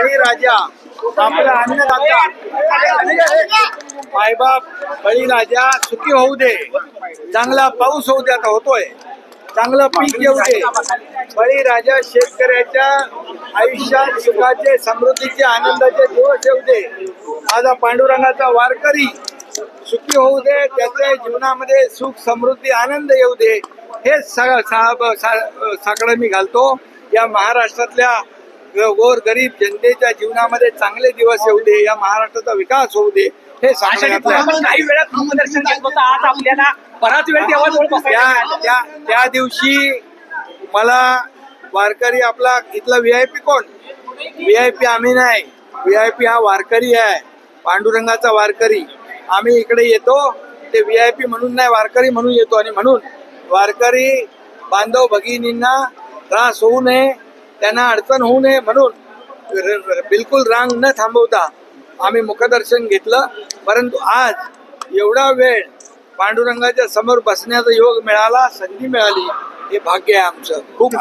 बळीराजा आपला अन्नदाता मायबाप बळीराजा सुखी होऊ दे. चांगला पाऊस होऊ दे आता होतोय. चांगलं पीक येऊ दे. बळीराजा शेतकऱ्याच्या आयुष्यात सुखाचे समृद्धीचे आनंदाचे दिवस येऊ दे. माझा पांडुरंगाचा वारकरी सुखी होऊ दे. त्याच्या जीवनामध्ये सुख समृद्धी आनंद येऊ दे. हे साकडं मी घालतो. या महाराष्ट्रातल्या गोर गरीब जनतेच्या जीवनामध्ये चांगले दिवस येऊ दे या महाराष्ट्राचा विकास होऊ दे हे काही वेळात आज आपल्याला बराच वेळ त्या त्या दिवशी मला वारकरी आपला इथला व्ही आय पी कोण? व्ही आय पी आम्ही नाही. व्ही आय पी हा वारकरी आहे. पांडुरंगाचा वारकरी. आम्ही इकडे येतो ते व्ही आय पी म्हणून नाही वारकरी म्हणून येतो. आणि म्हणून वारकरी बांधव भगिनींना त्रास होऊ नये. त्यांना अडचण होऊ नये म्हणून बिलकुल रांग न थांबवता आम्ही मुखदर्शन घेतलं. परंतु आज एवढा वेळ पांडुरंगाच्या समोर बसण्याचा योग मिळाला संधी मिळाली हे भाग्य आहे आमचं. खूप